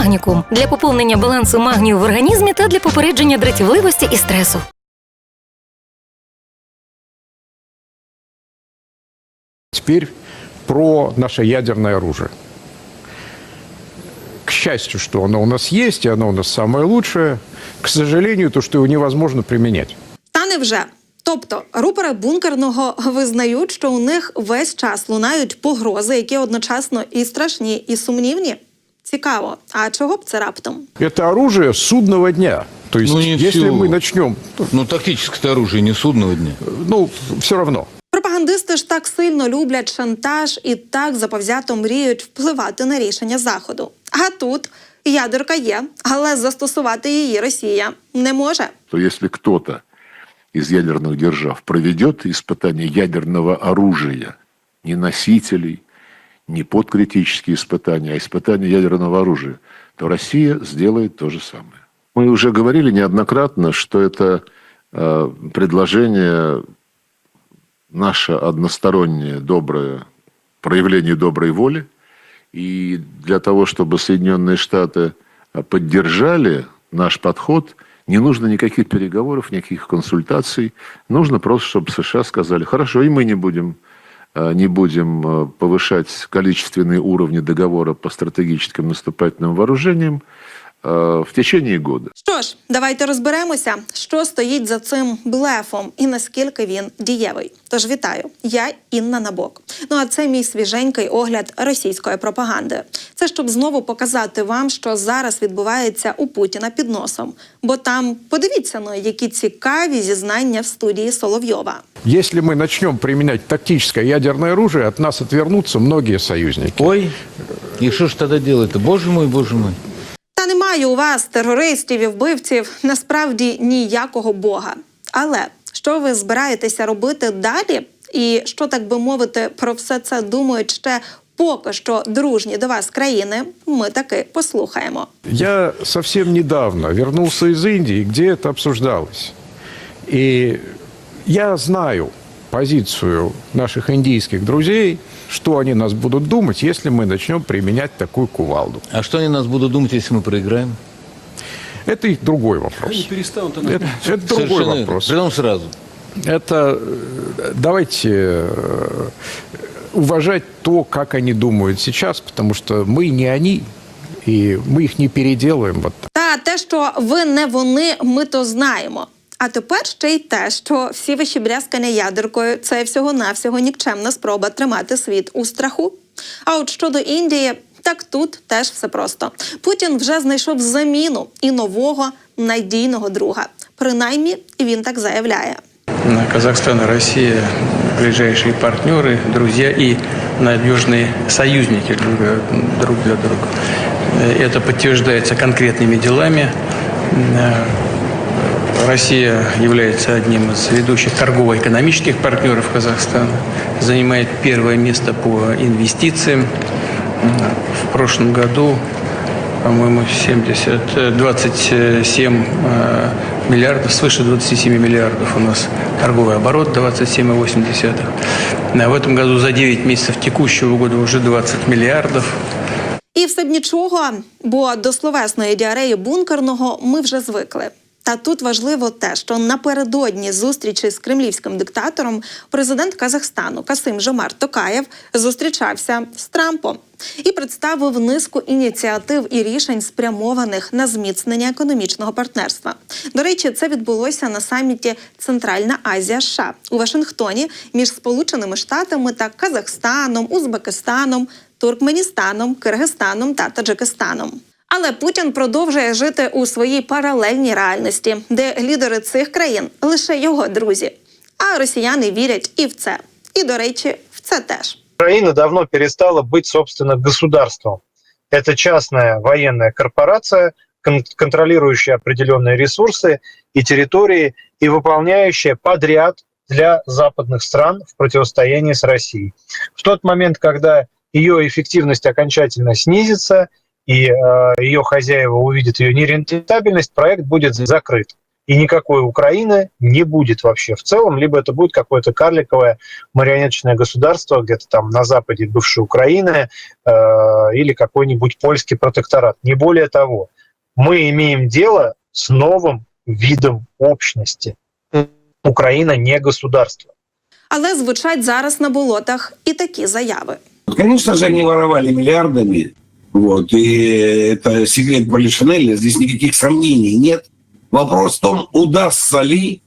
Магнікум для поповнення балансу магнію в організмі та для попередження дратівливості і стресу. Теперь про наше ядерное оружие. К счастью, что оно у нас есть, и оно у нас самое лучшее. К сожалению, то, что его невозможно применять. Та невже? Тобто рупори бункерного визнають, що у них весь час лунають погрози, які одночасно і страшні, і сумнівні. Цікаво. А чого б це раптом? Это оружие судного дня. То есть, Ну, не если всё. мы начнем, Ну, тактическое оружие не судного дня. ну, все равно. Пропагандисти ж так сильно люблять шантаж і так заповзято мріють впливати на рішення заходу. А тут ядерка є, але застосувати її Росія не може. то если кто-то из ядерных держав проведет испытание ядерного оружия, не носителей, не подкритические испытания, а испытания ядерного оружия, то Россия сделает то же самое. Мы уже говорили неоднократно, что это э, предложение наше одностороннее доброе проявление доброй воли. И для того, чтобы Соединенные Штаты э, поддержали наш подход, не нужно никаких переговоров, никаких консультаций. Нужно просто, чтобы США сказали, хорошо, и мы не будем, не будем э, повышать количественные уровни договора по стратегическим наступательным вооружениям э, в течение года. Що ж, давайте розберемося, що стоїть за цим блефом і наскільки він дієвий. Тож вітаю, я Інна Набок. Ну а це мій свіженький огляд російської пропаганди. Це щоб знову показати вам, що зараз відбувається у Путіна під носом. Бо там подивіться ну, які цікаві зізнання в студії Соловйова. Если мы начнем применять тактическое ядерное оружие, от нас отвернутся многие союзники. Ой, и что ж тогда делать-то? Боже мой, боже мой. Немає у вас терористів і вбивців насправді ніякого бога. Але що ви збираєтеся робити далі? І що так би мовити про все це думають ще поки що дружні до вас країни? Ми таки послухаємо. Я совсем недавно вернулся из Индии, где это обсуждалось. И я знаю позицию наших индийских друзей, что они нас будут думать, если мы начнем применять такую кувалду. А что они нас будут думать, если мы проиграем? Это их другой вопрос. Они перестанут о нас Это, это другой Совершенно вопрос. Притом сразу. Это э, давайте э, уважать то, как они думают сейчас, потому что мы не они, и мы их не переделаем вот так. Та те, що ви не вони, ми то знаємо. А тепер ще й те, що всі ваші брязкання ядеркою це всього-навсього нікчемна спроба тримати світ у страху. А от щодо Індії, так тут теж все просто. Путін вже знайшов заміну і нового надійного друга. Принаймні, він так заявляє. Казахстан и Россия ближайшие партнеры, друзья и надежные союзники друг, друг для друга. Э, Это подтверждается конкретными делами. Э, Россия является одним из ведущих торгово-экономических партнеров Казахстана, занимает первое место по инвестициям. М, В прошлом году по-моему, 70, э, 27 э, миллиардов, свыше 27 миллиардов у нас торговый оборот 27,8. А В этом году за 9 месяцев текущего года уже 20 миллиардов. І все б нічого, бо до словесної діареї бункерного ми вже звикли. Та тут важливо те, що напередодні зустрічі з кремлівським диктатором президент Казахстану Касим Жомар Токаєв зустрічався з Трампом і представив низку ініціатив і рішень, спрямованих на зміцнення економічного партнерства. До речі, це відбулося на саміті Центральна Азія США у Вашингтоні між Сполученими Штатами та Казахстаном, Узбекистаном, Туркменістаном, Киргизстаном та Таджикистаном. Але Путін продовжує жити у своїй паралельній реальності, де лідери цих країн лише його друзі. А росіяни вірять і в це. І, до речі, в це теж. Украина давно перестала быть, собственно, государством. Это частная военная корпорация, кон- контролирующая определенные ресурсы и территории и выполняющая подряд для западных стран в противостоянии с Россией. В тот момент, когда ее эффективность окончательно снизится и э, ее хозяева увидят ее нерентабельность, проект будет закрыт. и никакой Украины не будет вообще в целом, либо это будет какое-то карликовое марионеточное государство где-то там на западе бывшей Украины э, или какой-нибудь польский протекторат. Не более того, мы имеем дело с новым видом общности. Украина не государство. Але звучать зараз на болотах і такі заяви. Конечно же, они воровали миллиардами. Вот, и это секрет Полишинеля, здесь никаких сомнений нет. Вопрос в том, удастся ли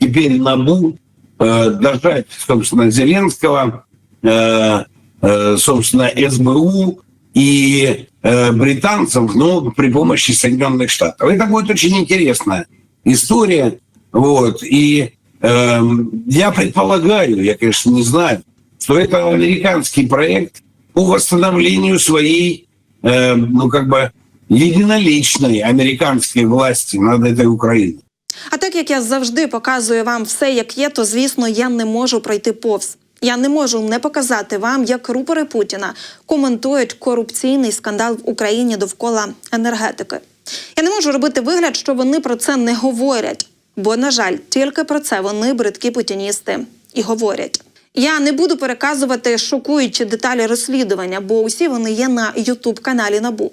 теперь НАБУ э, дожать, собственно, Зеленского, э, э, собственно, СБУ и э, британцев, ну, при помощи Соединенных Штатов. Это будет очень интересная история. Вот, и э, я предполагаю, я, конечно, не знаю, что это американский проект по восстановлению своей, э, ну, как бы, единоличной американской власти над этой Украиной. А так як я завжди показую вам все, як є, то звісно я не можу пройти повз. Я не можу не показати вам, як рупори Путіна коментують корупційний скандал в Україні довкола енергетики. Я не можу робити вигляд, що вони про це не говорять, бо, на жаль, тільки про це вони, бридкі путіністи, і говорять. Я не буду переказувати шокуючі деталі розслідування, бо усі вони є на Ютуб каналі Набу.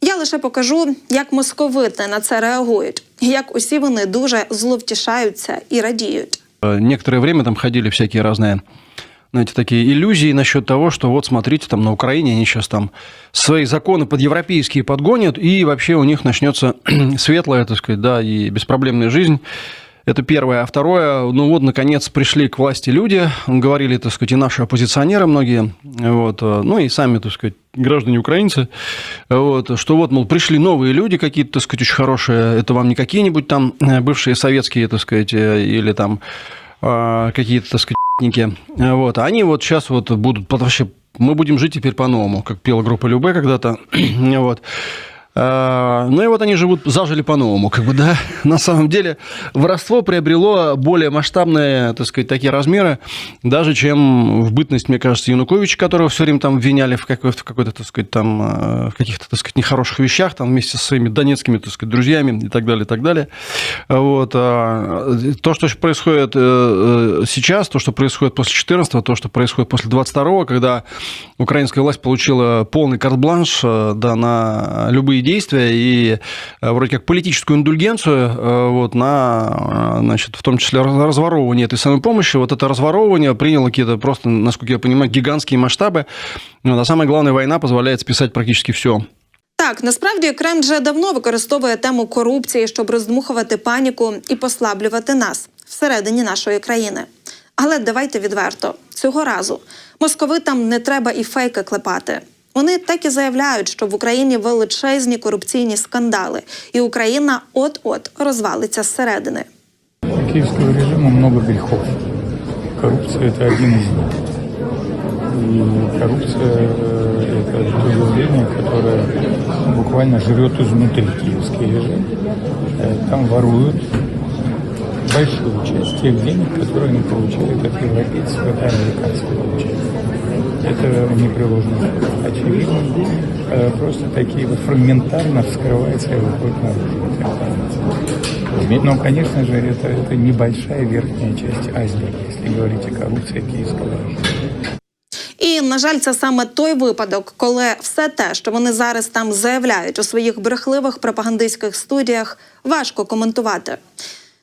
Я лише покажу, як московити на це реагують, і як усі вони дуже зловтішаються і радіють. Э, Некоторое время там ходили всякие разные, знаете, такие иллюзии насчет того, что вот смотрите, там на Украине они сейчас там свои законы под европейские подгонят, и вообще у них начнется светлая, так сказать, да, и беспроблемная жизнь. Это первое. А второе, ну вот, наконец, пришли к власти люди, говорили, так сказать, и наши оппозиционеры многие, вот, э, ну и сами, так сказать, граждане украинцы, вот, что вот, мол, пришли новые люди какие-то, так сказать, очень хорошие, это вам не какие-нибудь там э, бывшие советские, так сказать, э, или там какие-то, так сказать, вот, они вот сейчас вот будут, вообще, мы будем жить теперь по-новому, как пела группа Любе когда-то, вот. А, Ну и вот они живут, зажили по-новому, как бы, да. На самом деле воровство приобрело более масштабные, так сказать, такие размеры, даже чем в бытность, мне кажется, Януковича, которого все время там обвиняли в, какой- в какой-то, так сказать, там, э, в каких-то, так сказать, нехороших вещах, там, вместе со своими донецкими, так сказать, друзьями и так далее, и так далее. Вот. а, То, что происходит э, э, сейчас, то, что происходит после 14 то, что происходит после 22 когда украинская власть получила полный карт-бланш э, да, на любые действия и э, вроде как политическую индульгенцию э, вот, на, э, значит, в том числе раз- разворовывание этой самой помощи. Вот это разворовывание приняло какие-то просто, насколько я понимаю, гигантские масштабы. Вот, а самое главное, война позволяет списать практически все. Так, насправді Кремль вже давно використовує тему корупції, щоб роздмухувати паніку і послаблювати нас всередині нашої країни. Але давайте відверто цього разу московитам не треба і фейки клепати. Вони так і заявляють, що в Україні величезні корупційні скандали, і Україна от-от розвалиться зсередини. У киевского режима много грехов. Коррупция – это один из них. И коррупция э, – это то явление, которое буквально жрет изнутри киевский режим. Э, Там воруют большую часть тех денег, которые они получали как европейцы, как и американцы получали. Это непреложно очевидно. Э, Просто такие вот фрагментарно вскрывается и выходит наружу. эта информация. Но, конечно же, это, это небольшая верхняя часть айсберга, если говорить о коррупции киевского режима. І на жаль, це саме той випадок, коли все те, що вони зараз там заявляють у своїх брехливих пропагандистських студіях, важко коментувати.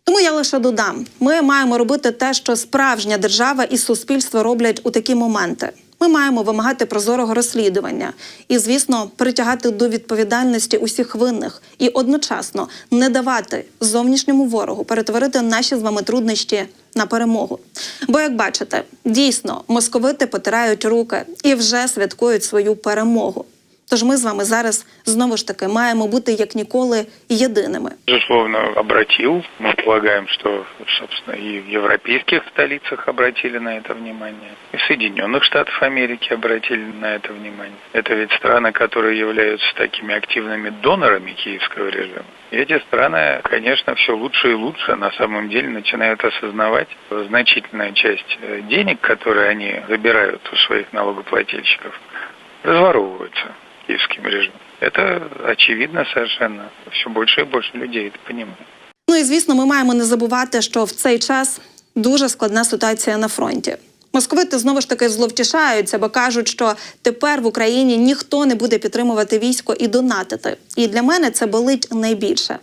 Тому я лише додам: ми маємо робити те, що справжня держава і суспільство роблять у такі моменти. Ми маємо вимагати прозорого розслідування і, звісно, притягати до відповідальності усіх винних і одночасно не давати зовнішньому ворогу перетворити наші з вами труднощі на перемогу. Бо, як бачите, дійсно московити потирають руки і вже святкують свою перемогу. Тож ми з вами зараз знову ж таки маємо бути як ніколи єдиними. безусловно, обратил. Мы полагаем, что, собственно, и в европейских столицах обратили на это внимание, и в Соединенных Штатах Америки обратили на это внимание. Это ведь страны, которые являются такими активными донорами киевского режима. И эти страны, конечно, все лучше и лучше на самом деле начинают осознавать что значительная часть э, денег, которые они забирают у своих налогоплательщиков, разворовываются Киевским режимом. Это очевидно совершенно. Все больше и больше людей это понимают. Ну і звісно, ми маємо не забувати, що в цей час дуже складна ситуація на фронті. Московити знову ж таки зловтішаються, бо кажуть, що тепер в Україні ніхто не буде підтримувати військо і донатити. І для мене це болить найбільше.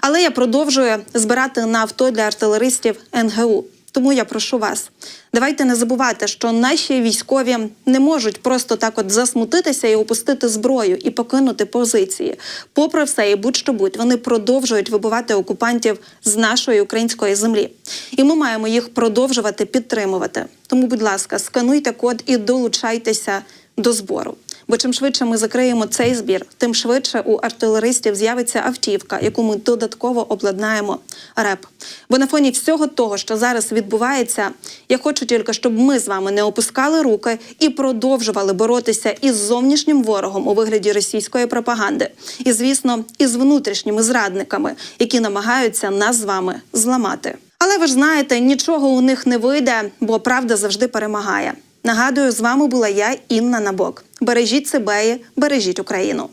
Але я продовжую збирати на авто для артилеристів НГУ. Тому я прошу вас, давайте не забувати, що наші військові не можуть просто так от засмутитися і опустити зброю і покинути позиції. Попри все, і будь-що будь, вони продовжують вибивати окупантів з нашої української землі. І ми маємо їх продовжувати підтримувати. Тому, будь ласка, скануйте код і долучайтеся до збору. Бо чим швидше ми закриємо цей збір, тим швидше у артилеристів з'явиться автівка, яку ми додатково обладнаємо РЕП. Бо на фоні всього того, що зараз відбувається, я хочу тільки, щоб ми з вами не опускали руки і продовжували боротися із зовнішнім ворогом у вигляді російської пропаганди, і звісно, із внутрішніми зрадниками, які намагаються нас з вами зламати. Але ви ж знаєте, нічого у них не вийде, бо правда завжди перемагає. Нагадую, з вами була я, Інна Набок. Бережіть себе, бережіть Україну.